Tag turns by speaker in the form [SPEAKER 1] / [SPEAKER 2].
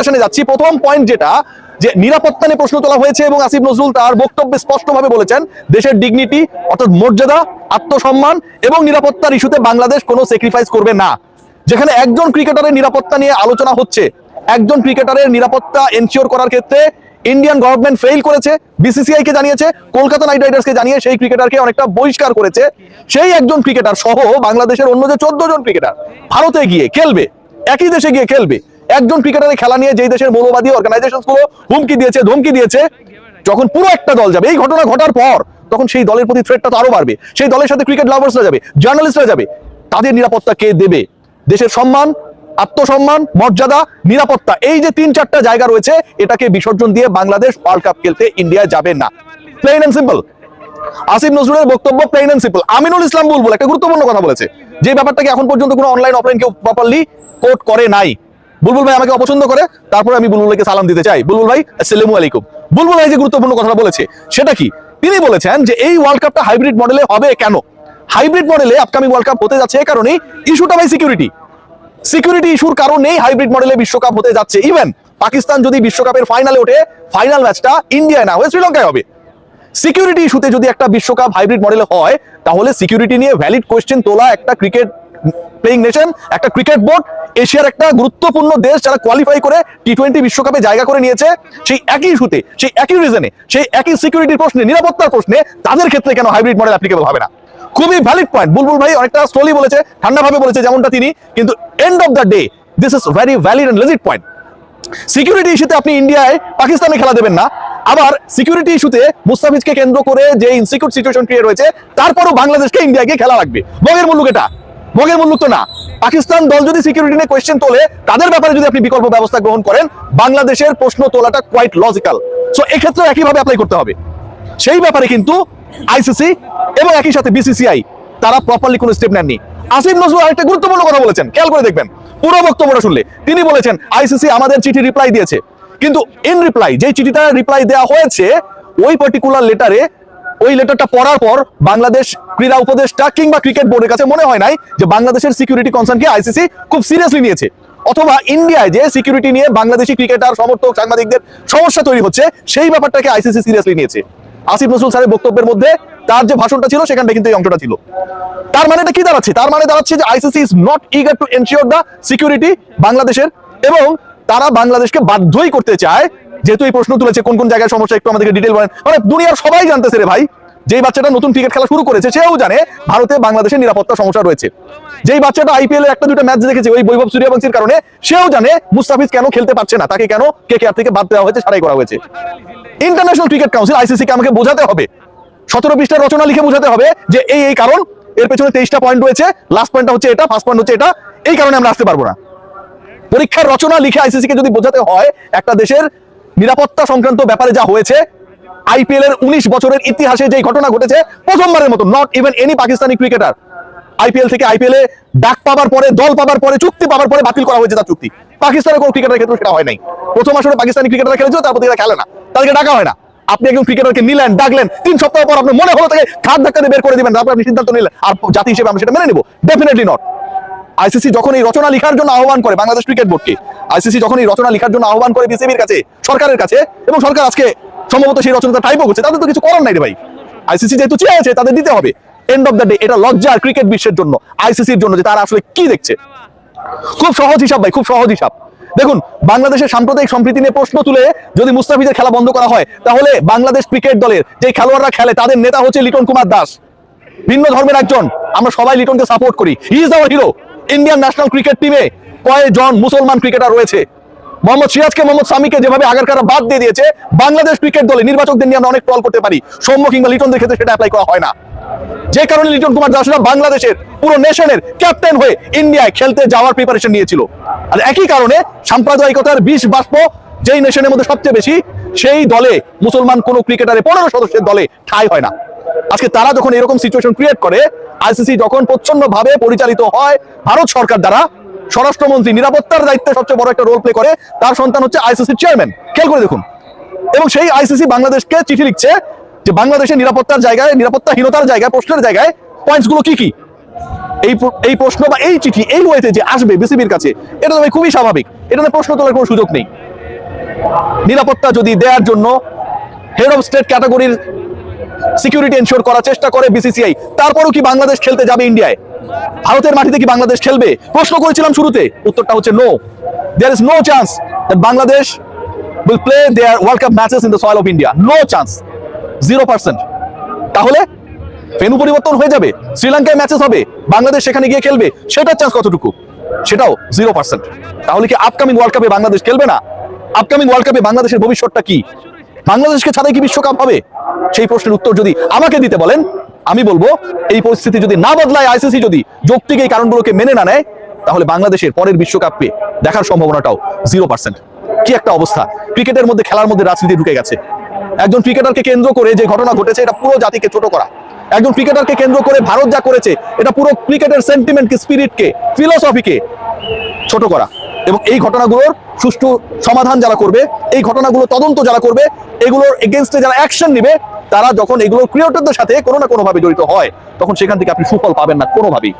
[SPEAKER 1] ডিসকাশনে যাচ্ছি। প্রথম পয়েন্ট যেটা, যে নিরাপত্তা নিয়ে প্রশ্ন তোলা হয়েছে এবং আসিফ নজরুল তার বক্তব্যে স্পষ্টভাবে বলেছেন, দেশের ডিগনিটি অর্থাৎ মর্যাদা, আত্মসম্মান এবং নিরাপত্তার ইস্যুতে বাংলাদেশ কোনো স্যাক্রিফাইস করবে না। যেখানে একজন ক্রিকেটারের নিরাপত্তা নিয়ে আলোচনা হচ্ছে, একজন ক্রিকেটারের নিরাপত্তা এনশিওর করার ক্ষেত্রে ইন্ডিয়ান গভর্নমেন্ট ফেল করেছে বিসিসিআই কে জানিয়েছে, কলকাতা নাইট রাইডার্সকে জানিয়ে সেই ক্রিকেটারকে অনেকটা বহিষ্কার করেছে। সেই একজন ক্রিকেটার সহ বাংলাদেশের অন্য যে চোদ্দ জন ক্রিকেটার ভারতে গিয়ে খেলবে, একই দেশে গিয়ে খেলবে। একজন ক্রিকেটারের খেলা নিয়ে যেই দেশের মৌলবাদী অর্গানাইজেশনগুলো হুমকি দিয়েছে, ধমকি দিয়েছে, যখন পুরো একটা দল যাবে, এই ঘটনা ঘটার পর তখন সেই দলের প্রতি থ্রেটটা তো আরও বাড়বে, সেই দলের সাথে ক্রিকেট লাভার্সরা যাবে জার্নালিস্টরা যাবে, তাদের নিরাপত্তা কে দেবে? দেশের সম্মান, আত্মসম্মান, মর্যাদা, নিরাপত্তা, এই যে তিন চারটা জায়গা রয়েছে, এটাকে বিসর্জন দিয়ে বাংলাদেশ ওয়ার্ল্ড কাপ খেলতে ইন্ডিয়া যাবে না। প্লেন এন্ড সিম্পল আসিফ নজরুলের বক্তব্য plain and simple Aminul Islam Bulbul, একটা গুরুত্বপূর্ণ কথা বলেছে। যে ব্যাপারটাকে এখন পর্যন্ত কোনো অনলাইন অফলাইন কেউ প্রপারলি কোট করে নাই। বুলবুল ভাই আমাকে অপছন্দ করে, তারপরে আমি বুলবুল ভাইকে সালাম দিতে চাই। বুলবুল ভাই, আসসালামু আলাইকুম। বুলবুল ভাই যে গুরুত্বপূর্ণ কথাটা বলেছে, সেটা কি? তিনি বলেছেন যে এই ওয়ার্ল্ড কাপটা হাইব্রিড মডেলে হবে কেন? হাইব্রিড মডেলে আপকামিং ওয়ার্ল্ড কাপ হতে যাচ্ছে এই কারণেই ইস্যুটা ভাই সিকিউরিটি সিকিউরিটি ইস্যুর কারণেই হাইব্রিড মডেলে বিশ্বকাপ হতে যাচ্ছে। ইভেন পাকিস্তান যদি বিশ্বকাপের ফাইনালে ওঠে ফাইনাল ম্যাচটা ইন্ডিয়ায় না হয়ে শ্রীলঙ্কায় হবে। সিকিউরিটি ইস্যুতে যদি একটা বিশ্বকাপ হাইব্রিড মডেলে হয়, তাহলে সিকিউরিটি নিয়ে ভ্যালিড কোয়েশ্চেন তোলা একটা ক্রিকেট প্লেইং নেশন একটা ক্রিকেট বোর্ড এশিয়ার একটা গুরুত্বপূর্ণ দেশ যারা কোয়ালিফাই করে টি টোয়েন্টি বিশ্বকাপে জায়গা করে নিয়েছে, সেই একই ইস্যুতে, সেই একই রিজনে সেই একই সিকিউরিটির প্রশ্নে নিরাপত্তার প্রশ্নে তাদের ক্ষেত্রে কেন হাইব্রিড মডেল অ্যাপ্লিকেবল হবে না? খুবই ভ্যালিড পয়েন্ট বুলবুল ভাই অনেকটা স্লোলি বলেছে, ঠান্ডাভাবে বলেছে যেমনটা তিনি, কিন্তু end of the day this is very valid and legit point security ইস্যুতে আপনি ইন্ডিয়ায় পাকিস্তানে খেলা দেবেন না, আবার সিকিউরিটি ইস্যুতে মুস্তাফিজকে কেন্দ্র করে যে ইনসিকিউর সিচুয়েশন ক্রিয়েট হয়েছে, তারপরও বাংলাদেশকে ইন্ডিয়াকে খেলা লাগবে। মগের মুল্লুক এটা। মগের মুল্লুক তো না। পাকিস্তান দল যদি সিকিউরিটি নিয়ে কোয়েশ্চেন তোলে, তাদের ব্যাপারে যদি আপনি বিকল্প ব্যবস্থা গ্রহণ করেন, বাংলাদেশের প্রশ্ন তোলাটা কোয়াইট লজিক্যাল সো এক্ষেত্রে একইভাবে অ্যাপ্লাই করতে হবে। সেই ব্যাপারে কিন্তু আইসিসি এবং একই সাথে বিসিসিআই তারা প্রপারলি কোনো স্টেপ নেননি। আসিফ নজরুল আরেকটা গুরুত্বপূর্ণ কথা বলেছেন, খেয়াল করে দেখবেন। পুরো বক্তব্যটা শুনলে, তিনি বলেছেন আইসিসি আমাদের চিঠি রিপ্লাই দিয়েছে। কিন্তু ইন রিপ্লাই যে চিঠিটা রিপ্লাই দেওয়া হয়েছে, ওই পার্টিকুলার লেটারে ওই লেটারটা পড়ার পর বাংলাদেশ ক্রীড়া উপদেষ্টা কিংবা ক্রিকেট বোর্ডের কাছে মনে হয় নাই যে বাংলাদেশের সিকিউরিটি কনসার্নকে আইসিসি খুব সিরিয়াসলি নিয়েছে। অথবা ইন্ডিয়ায় যে সিকিউরিটি নিয়ে বাংলাদেশি ক্রিকেটার, সমর্থক, সাংবাদিকদের সমস্যা তৈরি হচ্ছে, সেই ব্যাপারটাকে আইসিসি সিরিয়াসলি নিয়েছে। আসিফ নজরুল স্যারের বক্তব্যের মধ্যে তার যে ভাষণটা ছিল সেখানটা কিন্তু এই অংশটা ছিল। তার মানেটা কি দাঁড়াচ্ছে? তার মানে দাঁড়াচ্ছে যে ICC is not eager to ensure the security বাংলাদেশের এবং তারা বাংলাদেশকে বাধ্যই করতে চায়। যেহেতু এই প্রশ্ন তুলেছে, কোন কোন জায়গায় সমস্যা, একটু আমাদেরকে ডিটেল বলেন। মানে দুনিয়ার সবাই জানতেছে রে ভাই, যেই বাচ্চাটা নতুন ক্রিকেট খেলা শুরু করেছে, সেও জানে ভারতে বাংলাদেশের নিরাপত্তা সমস্যা রয়েছে। যেই বাচ্চাটা আইপিএল এর একটা দুটো ম্যাচ দেখেছে, ওই বৈভব সূর্যবংশীর কারণে, সেও জানে মুস্তাফিজ কেন খেলতে পারছে না, তাকে কেন কে কে থেকে বাদ দেওয়া হয়েছে, সারাই করা হয়েছে। ইন্টারন্যাশনাল ক্রিকেট কাউন্সিল আইসিসি কে আমাকে বোঝাতে হবে। সতেরো পৃষ্ঠার রচনা লিখে বোঝাতে হবে যে এই এই কারণ, এর পেছনে তেইশটা পয়েন্ট রয়েছে লাস্ট পয়েন্টটা হচ্ছে এটা ফার্স্ট পয়েন্ট হচ্ছে এটা, এই কারণে আমরা আসতে পারব না। পরীক্ষার রচনা লিখে আইসিসি কে যদি বোঝাতে হয়, একটা দেশের নিরাপত্তা সংক্রান্ত ব্যাপারে যা হয়েছে আইপিএল এর উনিশ বছরের ইতিহাসে যে ঘটনা ঘটেছে, প্রথমবারের মতো not even any Pakistani cricketer IPL থেকে আইপিএল এ ডাক পাবার পরে, দল পাবার পরে, চুক্তি পাবার পরে বাতিল করা হয়েছে তার চুক্তি। পাকিস্তানের কোনো ক্রিকেটারের ক্ষেত্রে সেটা হয় নাই। প্রথম আসলে পাকিস্তানি ক্রিকেটার খেলেছিল, তারপর তারা খেলে না। তাদেরকে ডাকা হয় না। আপনি একজন ক্রিকেটারকে নিলেন, ডাকলেন, তিন সপ্তাহ পর আপনার মনে হলো তাকে খাট ধাক্কা বের করে দিবেন, তারপর আপনি সিদ্ধান্ত নিলেন। আর জাতি হিসেবে আমরা সেটা মেনে নেব। ডেফিনেটলি নট আইসিসি যখন এই রচনা লেখার জন্য আহ্বান করে বাংলাদেশ ক্রিকেট বোর্ডকে, আইসিসি যখন এই রচনা লেখার জন্য আহ্বান করে বিসিবির কাছে, সরকারের কাছে, এবং সরকার আজকে সম্ভবত সেই রচনাটা টাইপও করছে, তাদের তো কিছু করার নাই রে ভাই। আইসিসি যেহেতু চেয়েছে তাদের দিতে হবে। এন্ড অফ দ্য ডে এটা লজ্জার ক্রিকেট বিশ্বের জন্য, আইসিসির জন্য যে তারা আসলে কি দেখছে। খুব সহজ হিসাব ভাই, খুব সহজ হিসাব। দেখুন, বাংলাদেশের সাম্প্রদায়িক সম্প্রীতি নিয়ে প্রশ্ন তুলে যদি মুস্তাফিজের খেলা বন্ধ করা হয়, তাহলে বাংলাদেশ ক্রিকেট দলের যে খেলোয়াড়রা খেলে, তাদের নেতা হচ্ছে লিটন কুমার দাস। ভিন্ন ধর্মের একজন। আমরা সবাই লিটনকে সাপোর্ট করি। He is our hero Indian national cricket টিমে কয়েকজন মুসলমান ক্রিকেটার রয়েছে। মোহাম্মদ সিরাজকে মোহাম্মদ সামিকে যেভাবে আগেরকারা বাদ দিয়ে দিয়েছে, বাংলাদেশ ক্রিকেট দলে নির্বাচকদের নিয়ে আমরা অনেক টল করতে পারি। সৌম্য কিংবা লিটনদের ক্ষেত্রে সেটা অ্যাপ্লাই করা হয় না। যে কারণে লিটন কুমার দাসরা বাংলাদেশের পুরো নেশনের ক্যাপ্টেন হয়ে ইন্ডিয়ায় খেলতে যাওয়ার প্রিপারেশন নিয়েছিল। আর একই কারণে সাম্প্রদায়িকতার বিষ বাষ্প যেই নেশনের মধ্যে সবচেয়ে বেশি, সেই দলে মুসলমান কোন ক্রিকেটারে পনেরো সদস্যের দলে ঠাঁই হয় না। আজকে তারা যখন এরকম সিচুয়েশন ক্রিয়েট করে আইসিসি যখন প্রচ্ছন্ন ভাবে পরিচালিত হয়, ভারত সরকার দ্বারা স্বরাষ্ট্রমন্ত্রী নিরাপত্তার দায়িত্বে সবচেয়ে বড় একটা রোল প্লে করে, তার সন্তান হচ্ছে আইসিসির চেয়ারম্যান খেয়াল করে দেখুন। এবং সেই আইসিসি বাংলাদেশকে চিঠি লিখছে যে বাংলাদেশের নিরাপত্তার জায়গায়, নিরাপত্তাহীনতার জায়গায়, প্রশ্নের জায়গায় পয়েন্টসগুলো কি কি? এই এই প্রশ্ন বা এই চিঠি, এই ওয়েতে যে আসবে বিসিবির কাছে, এটা তো ভাই খুবই স্বাভাবিক। এটা প্রশ্ন তোলার কোনো সুযোগ নেই। নিরাপত্তা যদি দেওয়ার জন্য হেড অফ স্টেট ক্যাটাগরির সিকিউরিটি এনশোর করার চেষ্টা করে বিসিসিআই তারপরও কি বাংলাদেশ খেলতে যাবে ইন্ডিয়ায়? ভারতের মাটিতে কি বাংলাদেশ খেলবে? প্রশ্ন করেছিলাম শুরুতে, উত্তরটা হচ্ছে no there is no chance Bangladesh will play their World Cup matches in the soil of India. No chance. Zero percent তাহলে ফেনু পরিবর্তন হয়ে যাবে, শ্রীলঙ্কায় ম্যাচেস হবে, বাংলাদেশ সেখানে গিয়ে খেলবে, সেটার চান্স কতটুকু? সেটাও জিরো পার্সেন্ট তাহলে কি আপকামিং ওয়ার্ল্ড কাপে বাংলাদেশ খেলবে না? আপকামিং ওয়ার্ল্ড কাপে বাংলাদেশের ভবিষ্যৎটা কি? বাংলাদেশকে ছাড়াই কি বিশ্বকাপ হবে? সেই প্রশ্নের উত্তর যদি আমাকে দিতে বলেন, আমি বলব, এই পরিস্থিতি যদি না বদলায় আইসিসি যদি যৌক্তিক এই কারণগুলোকে মেনে না নেয়, তাহলে বাংলাদেশের পরের বিশ্বকাপে দেখার সম্ভাবনাটাও জিরো পার্সেন্ট কি একটা অবস্থা? ক্রিকেটের মধ্যে, খেলার মধ্যে রাজনীতি ঢুকে গেছে। একজন ক্রিকেটারকে কেন্দ্র করে যে ঘটনা ঘটেছে, এটা পুরো জাতিকে ছোট করা। একজন ক্রিকেটারকে কেন্দ্র করে ভারত যা করেছে, এটা পুরো ক্রিকেটের সেন্টিমেন্টকে স্পিরিটকে ফিলোসফিকে ছোট করা। এবং এই ঘটনাগুলোর সুষ্ঠু সমাধান যারা করবে, এই ঘটনাগুলো তদন্ত যারা করবে, এগুলোর এগেনস্টে যারা অ্যাকশন নিবে, তারা যখন এগুলোর ক্রিয়েটরদের সাথে কোনো না কোনোভাবে জড়িত হয়, তখন সেখান থেকে আপনি সুফল পাবেন না কোনোভাবেই।